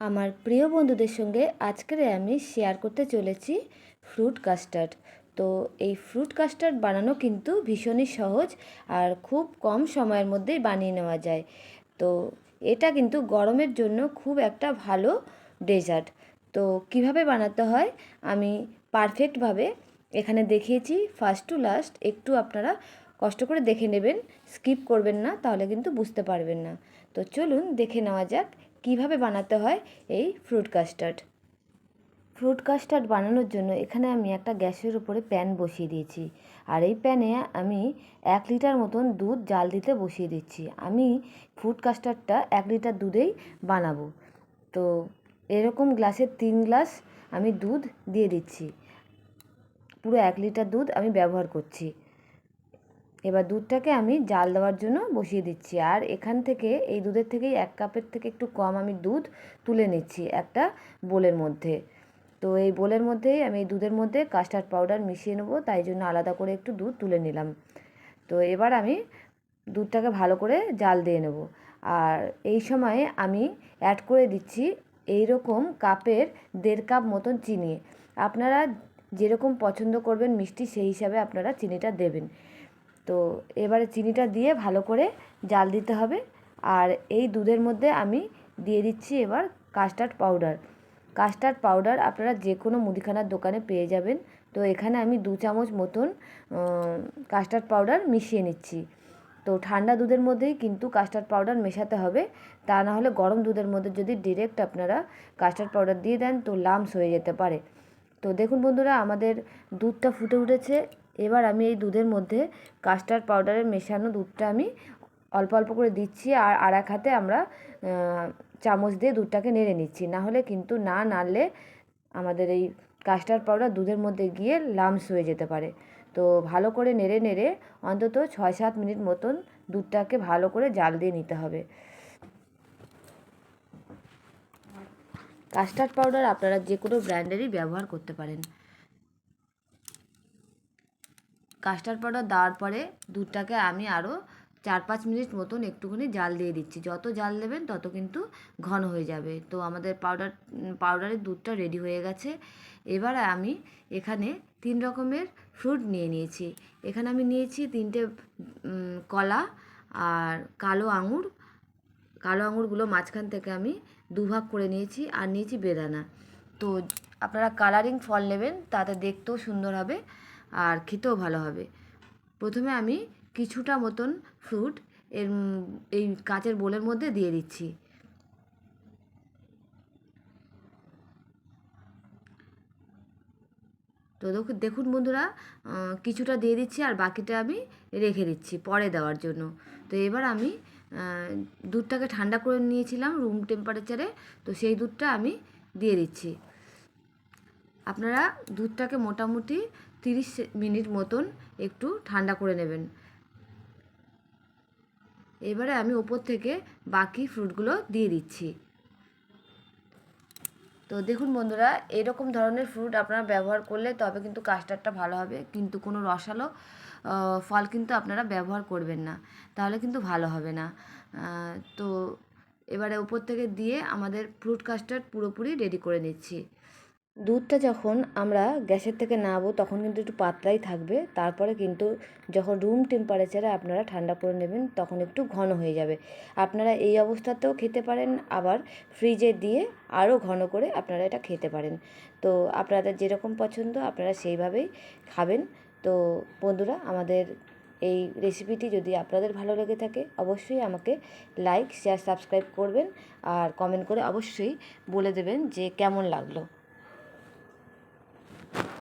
আমার প্রিয় বন্ধুদের সঙ্গে আজকের আমি শেয়ার করতে চলেছি ফ্রুট কাস্টার্ড তো এই ফ্রুট কাস্টার্ড বানানো কিন্তু ভীষণই সহজ আর খুব কম সময়ের মধ্যেই বানিয়ে নেওয়া যায়। তো এটা কিন্তু গরমের জন্য খুব একটা ভালো ডেজার্ট তো কীভাবে বানাতে হয়? আমি পারফেক্টভাবে এখানে দেখিয়েছি। ফার্স্ট টু লাস্ট একটু আপনারা কষ্ট করে দেখে নেবেন। স্কিপ করবেন না, তাহলে কিন্তু বুঝতে পারবেন না। তো চলুন দেখে নেওয়া যাক। কীভাবে বানাতে হয় এই ফ্রুট কাস্টার্ড ফ্রুট কাস্টার্ড বানানোর জন্য এখানে আমি একটা গ্যাসের উপরে প্যান বসিয়ে দিয়েছি। আর এই প্যানে আমি এক লিটার মতন দুধ জাল দিতে বসিয়ে দিচ্ছি। আমি ফ্রুট কাস্টার্ডটা এক লিটার দুধেই বানাবো। তো এরকম গ্লাসের তিন গ্লাস আমি দুধ দিয়ে দিচ্ছি। পুরো এক লিটার দুধ আমি ব্যবহার করছি। এবার দুধটাকে আমি জাল দেওয়ার জন্য বসিয়ে দিচ্ছি। আর এখান থেকে, এই দুধের থেকেই এক কাপের থেকে একটু কম আমি দুধ তুলে নিচ্ছি একটা বোলের মধ্যে। তো এই বোলের মধ্যেই, আমি এই দুধের মধ্যে কাস্টার্ড পাউডার মিশিয়ে নেব, তাই জন্য আলাদা করে একটু দুধ তুলে নিলাম। তো এবার আমি দুধটাকে ভালো করে জাল দিয়ে নেব। আর এই সময়ে আমি অ্যাড করে দিচ্ছি এই রকম কাপের দেড় কাপ মতন চিনি। আপনারা যেরকম পছন্দ করবেন মিষ্টি, সেই হিসাবে আপনারা চিনিটা দেবেন। তো এবারে চিনিটা দিয়ে ভালো করে জাল দিতে হবে। আর এই দুধের মধ্যে আমি দিয়ে দিচ্ছি এবার কাস্টার্ড পাউডার কাস্টার্ড পাউডার আপনারা যে কোনো মুদিখানার দোকানে পেয়ে যাবেন। তো এখানে আমি দু চামচ মতন কাস্টার্ড পাউডার মিশিয়ে নিচ্ছি। তো ঠান্ডা দুধের মধ্যেই কিন্তু কাস্টার্ড পাউডার মেশাতে হবে। তা না হলে গরম দুধের মধ্যে যদি ডিরেক্ট আপনারা কাস্টার্ড পাউডার দিয়ে দেন তো লামস হয়ে যেতে পারে। তো দেখুন বন্ধুরা, আমাদের দুধটা ফুটে উঠেছে। এবার আমি এই দুধের মধ্যে কাস্টার্ড পাউডারের মেশানো দুধটা আমি অল্প অল্প করে দিচ্ছি আর আর এক হাতে আমরা চামচ দিয়ে দুধটাকে নেড়ে নিচ্ছি। না হলে কিন্তু না নাড়লে আমাদের এই কাস্টার্ড পাউডার দুধের মধ্যে গিয়ে লামস হয়ে যেতে পারে। তো ভালো করে নেড়ে নেড়ে অন্তত ছয় সাত মিনিট মতন দুধটাকে ভালো করে জাল দিয়ে নিতে হবে। কাস্টার্ড পাউডার আপনারা যে কোনো ব্র্যান্ডেরই ব্যবহার করতে পারেন। কাস্টার্ড পাউডার দেওয়ার পরে দুধটাকে আমি আরও চার পাঁচ মিনিট মতন একটুখানি জাল দিয়ে দিচ্ছি। যত জাল দেবেন তত কিন্তু ঘন হয়ে যাবে। তো আমাদের পাউডার, পাউডারের দুধটা রেডি হয়ে গেছে। এবার আমি এখানে তিন রকমের ফ্রুট নিয়ে নিয়েছি। এখানে আমি নিয়েছি তিনটে কলা আর কালো আঙুর। কালো আঙুরগুলো মাঝখান থেকে আমি দুভাগ করে নিয়েছি আর নিয়েছি বেদানা। তো আপনারা কালারিং ফল নেবেন, তাতে দেখতেও সুন্দর হবে। আর খেতেও ভালো হবে। প্রথমে আমি কিছুটা মতন ফ্রুট এর এই কাঁচের বোলের মধ্যে দিয়ে দিচ্ছি। তো দেখুন বন্ধুরা কিছুটা দিয়ে দিচ্ছি আর বাকিটা আমি রেখে দিচ্ছি পরে দেওয়ার জন্য। তো এবার আমি দুধটাকে ঠান্ডা করে নিয়েছিলাম রুম টেম্পারেচারে তো সেই দুধটা আমি দিয়ে দিচ্ছি। আপনারা দুধটাকে মোটামুটি তিরিশ মিনিট মতন একটু ঠান্ডা করে নেবেন। এবারে আমি ওপর থেকে বাকি ফ্রুটগুলো দিয়ে দিচ্ছি। তো দেখুন বন্ধুরা, এরকম ধরনের ফ্রুট আপনারা ব্যবহার করলে তবে কিন্তু কাস্টার্ডটা ভালো হবে, কিন্তু কোনো রসালো ফল কিন্তু আপনারা ব্যবহার করবেন না, তাহলে কিন্তু ভালো হবে না। তো এবারে উপর থেকে দিয়ে আমাদের ফ্রুট কাস্টার্ড পুরোপুরি রেডি করে নিচ্ছি। দুধটা যখন আমরা গ্যাসের থেকে নামাবো তখন কিন্তু একটু পাতলাই থাকবে। তারপরে কিন্তু যখন রুম টেম্পারেচারে আপনারা ঠান্ডা করে নেবেন, তখন একটু ঘন হয়ে যাবে। আপনারা এই অবস্থাতেও খেতে পারেন, আবার ফ্রিজে দিয়ে আরও ঘন করে আপনারা এটা খেতে পারেন। তো আপনাদের যেরকম পছন্দ, আপনারা সেইভাবেই খাবেন। তো বন্ধুরা, আমাদের এই রেসিপিটি যদি আপনাদের ভালো লেগে থাকে, অবশ্যই আমাকে লাইক শেয়ার সাবস্ক্রাইব করবেন। আর কমেন্ট করে অবশ্যই বলে দেবেন যে কেমন লাগল।